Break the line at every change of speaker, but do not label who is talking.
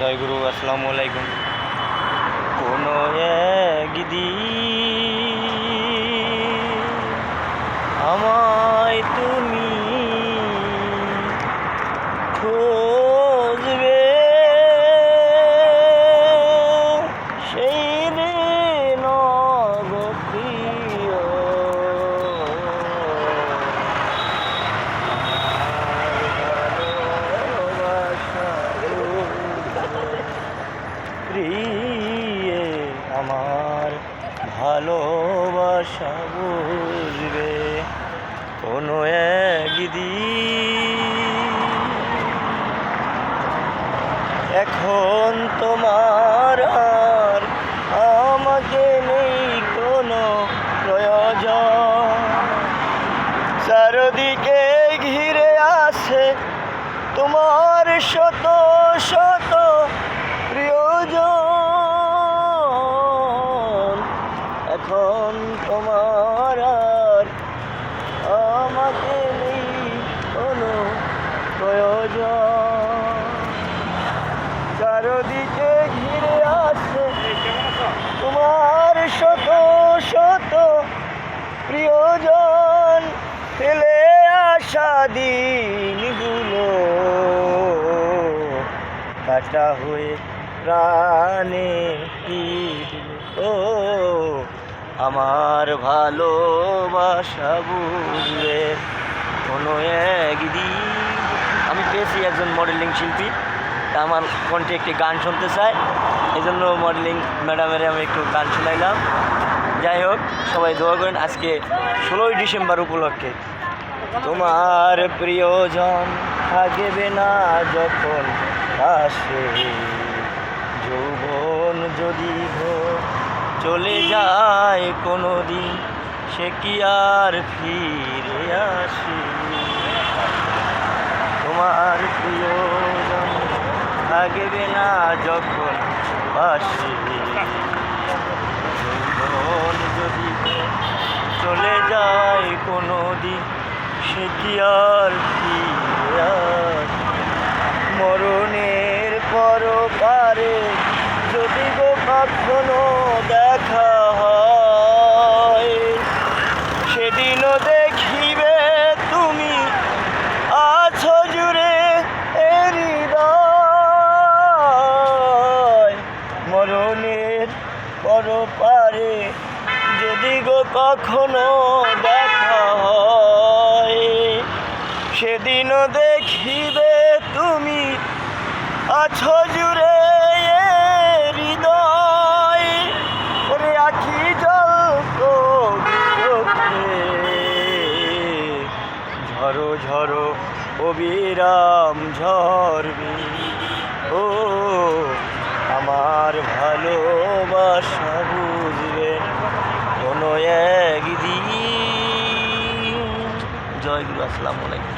জয় গুরু আসসালামু আলাইকুম। কোনো একদিন আমায় তুমি খুঁজবে প্রিয়ে আমার ভালোবাসা বুঝবে কোনো একদিন। এখন তোমার আর আমাকে নেই কোনো প্রয়োজন। চারদিকে ঘিরে আছে তোমার শত শত প্রিয়জন এখন তোমার আর আমাকে নেই কোনো প্রয়োজন। চারদিকে ঘিরে আছে তোমার শত শত প্রিয়জন। ফেলে আসা দিনগুলো কাটা হয়ে প্রাণে। ও, আমার ভালোবাসা বুঝবে কোনো একদিন। আমি পেয়েছি একজন মডেলিং শিল্পী, তা আমার কণ্ঠে একটি গান শুনতে চায়। এই জন্য মডেলিং ম্যাডামের আমি একটু গান শোনাইলাম। যাই হোক, সবাই দোয়া করেন আজকে ষোলোই ডিসেম্বর উপলক্ষে। তোমার প্রিয়জন থাকবে না যখন আসে। যদি হো চলে যায় কোনো দিন সে কি আর ফিরে আসে তোমার প্রিয়জন থাকবে না যখন যৌবন যদি চলে যায় কোনো দিন সে কি আর ফিরে আসে? মরণের পর পারে যদি গো কখনো দেখা হয়। সেদিনও দেখিবে তুমি আছো জুড়ে মরণের পর পারে যদি গো কখনো দেখা হয় সেদিনও দেখিবে তুমি আছো জুড়ে ঝরো ঝরো অবিরাম ঝরবি ও আমার ভালোবাসা বুঝবে কোনো একদিন। জয়গুরু আসসালামু আলাইকুম।